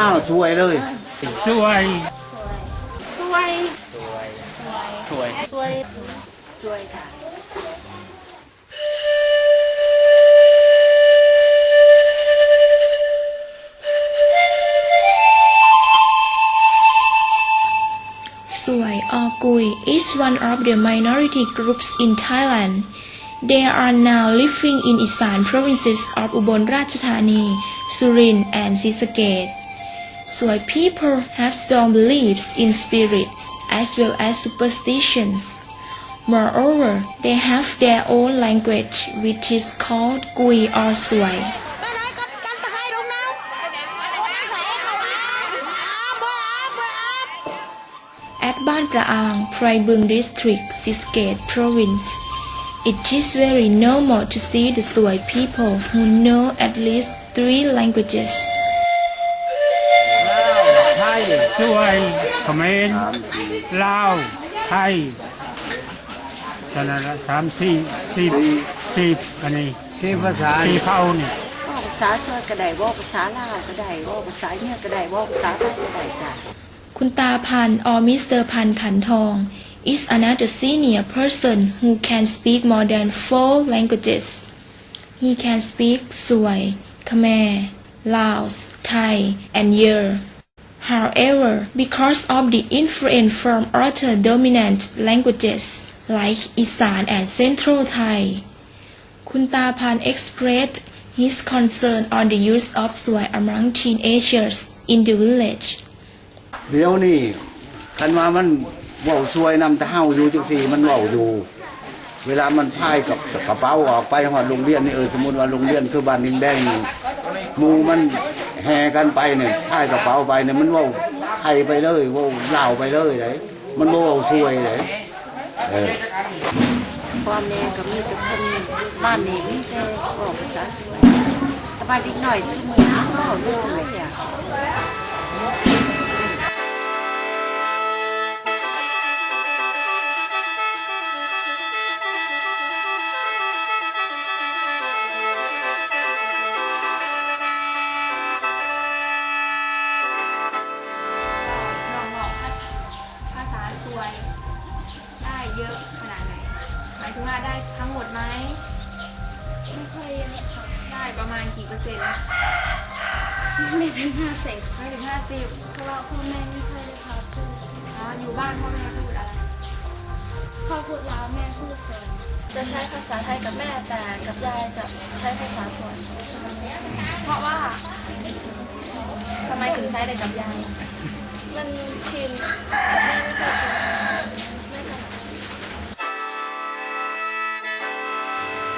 มาสวยเลย สวยสวยสวยสวยสวยค่ะ Suai or Gui is one of the minority groups in Thailand. They are now living in Isan provinces of Ubon Ratchathani, Surin and Sisaket. why people have strong beliefs in spirits as well as superstitions. Moreover, they have their own language which is called Gui or Sui. At Ban Praang, Prai Bung District, Siskate Province, it is very normal to see the Sui people who know at least three languages. ไทยสวยเขมรลาวไทยฉะนั้นละสามสี่สี่สี่อันนี้ชื่อภาษาสี่เผ่านี่ว่าภาษาสวยก็ได้ว่าภาษาลาวก็ได้ว่าภาษาเนี่ยก็ได้ว่าภาษาไทยก็ได้จ้ะ Kunta Pan or Mr. Pan Kantong is another senior person who can speak more than four languages. He can speak Suai, Khmer, Laos, Thai, and Yer. However, because of the influence from other dominant languages like Isan and Central Thai, Kunta Pan expressed his concern on the use of Suai among teenagers in the village. เดี๋ยวนี้คันว่ามันเว้าสวยนำแต่เฮาอยู่จังซี่มันเว้าอยู่ เวลามันพายกับกระเป๋าออกไปหอดโรงเรียนนี่เออสมมติว่าโรงเรียนคือบ้านดิงแดงนี่หมูมัน แห่กันไปเนี่ยพายกระเป๋าไปเนี่ยมันว่าไทยไปเลยว่าลาวไปเลยเลยมันว่าซวยเลยเออพ่อแม่ก็มีแต่คนบ้านนี้มีแต่บอกภาษาสวยแต่บ้านอีกหน่อยชั่วโมงก็เรื่องไทยอะ ไม่ถึงห้าสิบไม่ถึงห้าสิบเพราะว่าพ่อแม่ไม่ค่อยได้พาพูดอ๋ออยู่บ้านพ่อแม่พูดอะไรพ่อพูดลาวแม่พูดเฟรนจะใช้ภาษาไทยกับแม่แต่กับยายจะใช้ภาษาสวน เพราะว่าทำไมถึงใช้แต่กับยาย มันชินกับแม่ไม่ค่อยชิน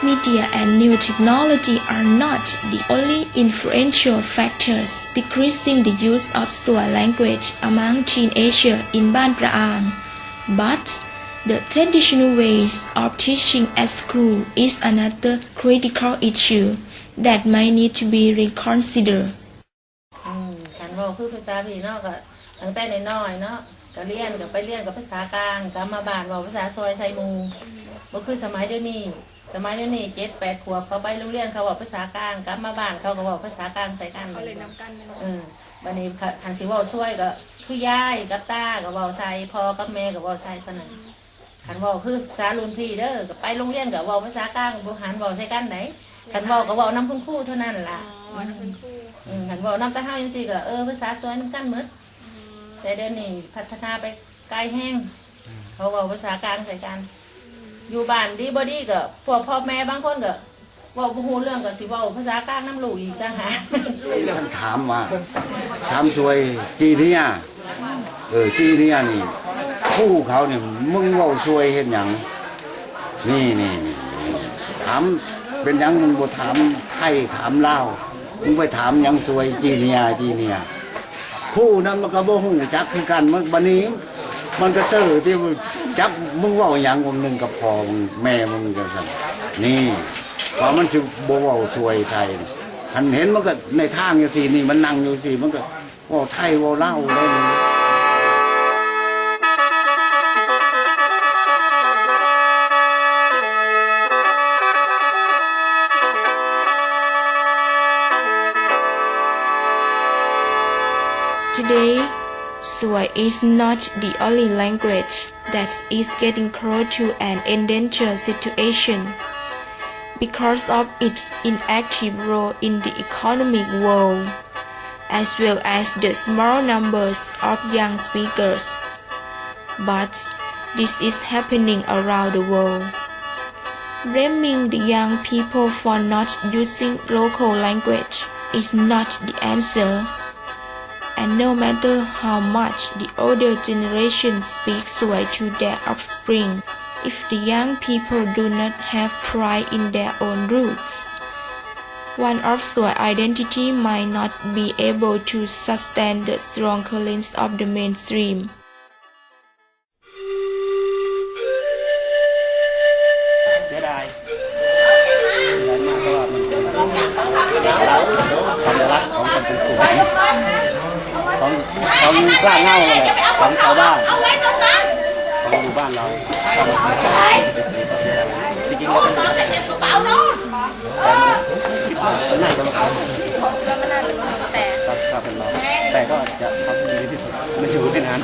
Media and new technology are not the only influential factors decreasing the use of Sua language among teenagers in Ban Praang, but the traditional ways of teaching at school is another critical issue that might need to be reconsidered. อืมการเว่าคือภาษาพี่เนาะก็ตั้งแต่น้อยๆเนาะก็เรียนก็ไปเรียนกับภาษากลางก็มาบ้านเว่าภาษาซอยไทยมูบ่คือสมัยเดี๋ยวนี้ สมัยเดี๋ยวนี้เจ็ดแปดขวบเขาไปโรงเรียนเขาเว่าภาษากลางกลับมาบ้านเขาก็เว่าภาษากลางใส่กันเขาเลยนำกันเลยเออบัดนี้คันสิเว้าซวยก็คือยายกับตาก็เว้าใส่พ่อกับแม่ก็เว้าใส่เท่านั้นคันเว้าคือภาษารุ่นพี่เด้อก็ไปโรงเรียนก็เว้าภาษากลางบ่หันเว้าใส่กันไหนคันเว้าก็เว้านำคุณครูเท่านั้นล่ะอ๋อนักเป็นครูอืมหันบอกน้ำตาห้าวยังสิก็เออภาษาสวยน้ำกันหมดแต่เดี๋ยวนี้พัฒนาไปไกลแห้งเขาบอกภาษากลางใส่กัน อยู่บ้านดีบอดีก็พวกพ่อแม่บางคนก็เว่าผู้เรื่องก็สิเว่าภาษากลางน้ำลูกอีกต่างหากท่านถามว่าถามสวยจีเนี่ยเออจีเนี่ยนี่คู่เขาเนี่ยมึงเว้าสวยเห็นหยังนี่นี่นี่ถามเป็นหยังมึงบ่ถามไทยถามลาวมึงไปถามหยังสวยจีเนี่ยจีเนี่ยคู่นั้นมันก็บ่ฮู้จักคือกันมันบัดนี้ มันก็เจอที่ว่าจักมึงว้าหยังวงหนึ่งกับพ่อมึงแม่มึงจังซั่นนี่เพราะมันสิบว้าสวยไทยหันเห็นมันก็ในทางอย่างสี่นี่มันนั่งอยู่สี่มันก็ว่าไทยว่าเล่าได้เลย Swai is not the only language that is getting close to an endangered situation because of its inactive role in the economic world, as well as the small numbers of young speakers. But this is happening around the world. Blaming the young people for not using local language is not the answer and no matter how much the older generation speaks well to their offspring, if the young people do not have pride in their own roots, one of their identity might not be able to sustain the strong currents of the mainstream. ของคนเป็นสูงของของกล้าเง่าเลยของชาวบ้านของหมู่บ้านเราถ้าเราไม่ได้สิบปีก็เสียดายจริงๆแล้วเป็นแต่คิดว่ามันน่าจะมาแต่ครับเป็นเราแต่ก็จะทำให้ดีที่สุดไม่อยู่ได้นาน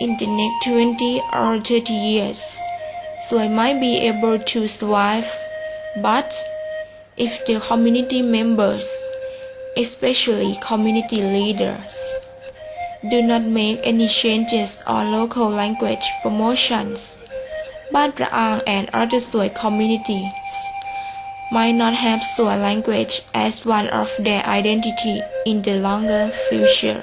in the next 20 or 30 years, so I might be able to survive. But if the community members, especially community leaders, do not make any changes on local language promotions, Ban Praang and other Soi communities might not have Soi language as one of their identity in the longer future.